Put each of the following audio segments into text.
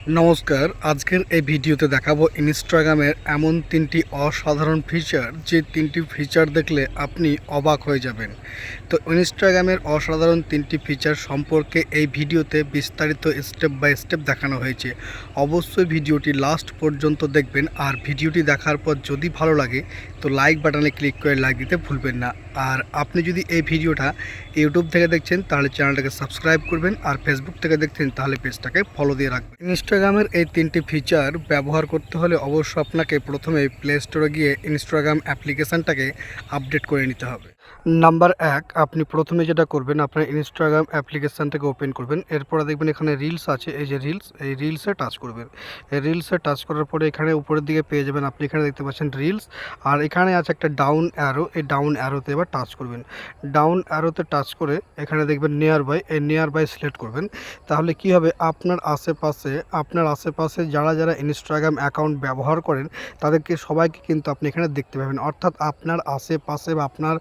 নমস্কার, আজকের এই ভিডিওতে দেখাবো ইনস্টাগ্রামের এমন তিনটি অসাধারণ ফিচার যে তিনটি ফিচার দেখলে আপনি অবাক হয়ে যাবেন। তো ইনস্টাগ্রামের অসাধারণ তিনটি ফিচার সম্পর্কে এই ভিডিওতে বিস্তারিত স্টেপ বাই স্টেপ দেখানো হয়েছে। অবশ্যই ভিডিওটি লাস্ট পর্যন্ত দেখবেন, আর ভিডিওটি দেখার পর যদি ভালো লাগে, তো লাইক বাটনে ক্লিক করে লাইক দিতে ভুলবেন না। আর আপনি যদি এই ভিডিওটা ইউটিউব থেকে দেখছেন, তাহলে চ্যানেলটাকে সাবস্ক্রাইব করবেন, আর ফেসবুক থেকে দেখছেন, তাহলে পেজটাকে ফলো দিয়ে রাখবেন। ইনস্টাগ্রামের এই তিনটি ফিচার ব্যবহার করতে হলে অবশ্য আপনাকে প্রথমে প্লে স্টোরে গিয়ে ইনস্টাগ্রাম অ্যাপ্লিকেশানটাকে আপডেট করে নিতে হবে। নাম্বার এক, আপনি প্রথমে যেটা করবেন, আপনার ইনস্টাগ্রাম অ্যাপ্লিকেশান থেকে ওপেন করবেন। এরপরে দেখবেন এখানে রিলস আছে। এই যে রিলস এই রিলসে টাচ করবেন। এই রিলসে টাচ করার পরে এখানে উপরের দিকে পেয়ে যাবেন আপনি এখানে দেখতে পাচ্ছেন রিলস আর এখানে আছে একটা ডাউন অ্যারো এই ডাউন অ্যারোতে এবার টাচ করবেন। ডাউন অ্যারোতে টাচ করে এখানে দেখবেন নিয়ার বাই এই নিয়ার বাই সিলেক্ট করবেন। তাহলে কি হবে? আপনার আশেপাশে আপনার আশেপাশে যারা যারা ইনস্টাগ্রাম অ্যাকাউন্ট ব্যবহার করেন, তাদেরকে সবাইকে কিন্তু আপনি এখানে দেখতে পাবেন। অর্থাৎ আপনার আশেপাশে বা আপনার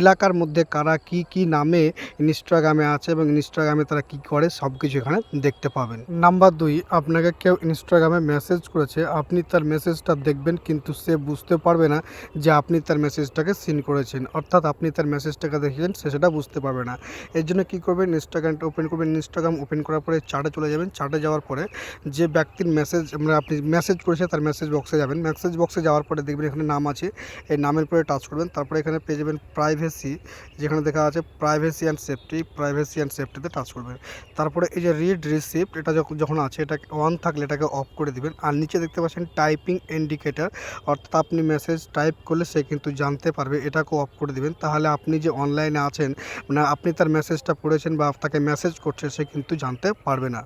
এলাকার মধ্যে কারা কি কি নামে ইনস্টাগ্রামে আছে এবং ইনস্টাগ্রামে তারা কি করে সব কিছু এখানে দেখতে পাবেন। নাম্বার দুই, আপনাকে কেউ ইনস্টাগ্রামে মেসেজ করেছে, আপনি তার মেসেজটা দেখবেন কিন্তু সে বুঝতে পারবে না যে আপনি তার মেসেজটাকে সিন করেছেন। অর্থাৎ আপনি তার মেসেজটাকে দেখেছেন, সে সেটা বুঝতে পারবে না। এর জন্য কী করবেন? ইনস্টাগ্রামটা ওপেন করবেন। ইনস্টাগ্রাম ওপেন করার পরে চার্টে চলে যাবেন। চার্টে যাওয়ার পরে যে ব্যক্তির মেসেজ মানে আপনি মেসেজ করেছে তার মেসেজ বক্সে যাবেন। মেসেজ বক্সে যাওয়ার পরে দেখবেন এখানে নাম আছে। এই নামের পরে টাচ করবেন। তারপরে এখানে পেয়ে যাবেন প্রাইভেসি যেখানে দেখা আছে privacy and safety privacy and সেফটিতে touch করবেন। তারপরে এই যে রিড রিসিপ্ট এটা যখন আছে, এটা অন থাকলে এটাকে অফ করে দিবেন। আর নিচে দেখতে পাচ্ছেন টাইপিং ইন্ডিকেটার অর্থাৎ আপনি মেসেজ টাইপ করলে সে কিন্তু জানতে পারবে এটাকে অফ করে দিবেন। তাহলে আপনি যে অনলাইনে আছেন মানে আপনি তার মেসেজটা পড়েছেন বা তাকে মেসেজ করছে সে কিন্তু জানতে পারবে না।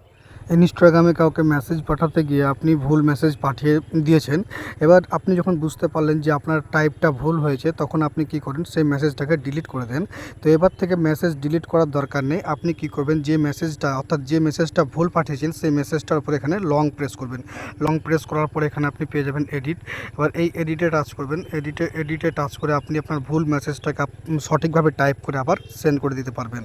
ইনস্টাগ্রামে কাউকে মেসেজ পাঠাতে গিয়ে আপনি ভুল মেসেজ পাঠিয়ে দিয়েছেন। এবার আপনি যখন বুঝতে পারলেন যে আপনার টাইপটা ভুল হয়েছে, তখন আপনি কি করেন? সেই মেসেজটাকে ডিলিট করে দেন। তো এবার থেকে মেসেজ ডিলিট করার দরকার নেই। আপনি কি করবেন? যে মেসেজটা অর্থাৎ যে মেসেজটা ভুল পাঠিয়েছেন, সেই মেসেজটার উপর এখানে লং প্রেস করবেন। লং প্রেস করার পরে এখানে আপনি পেয়ে যাবেন এডিট এবার এই এডিটে টাচ করবেন। এডিটে এডিটে টাচ করে আপনি আপনার ভুল মেসেজটাকে সঠিকভাবে টাইপ করে আবার সেন্ড করে দিতে পারবেন।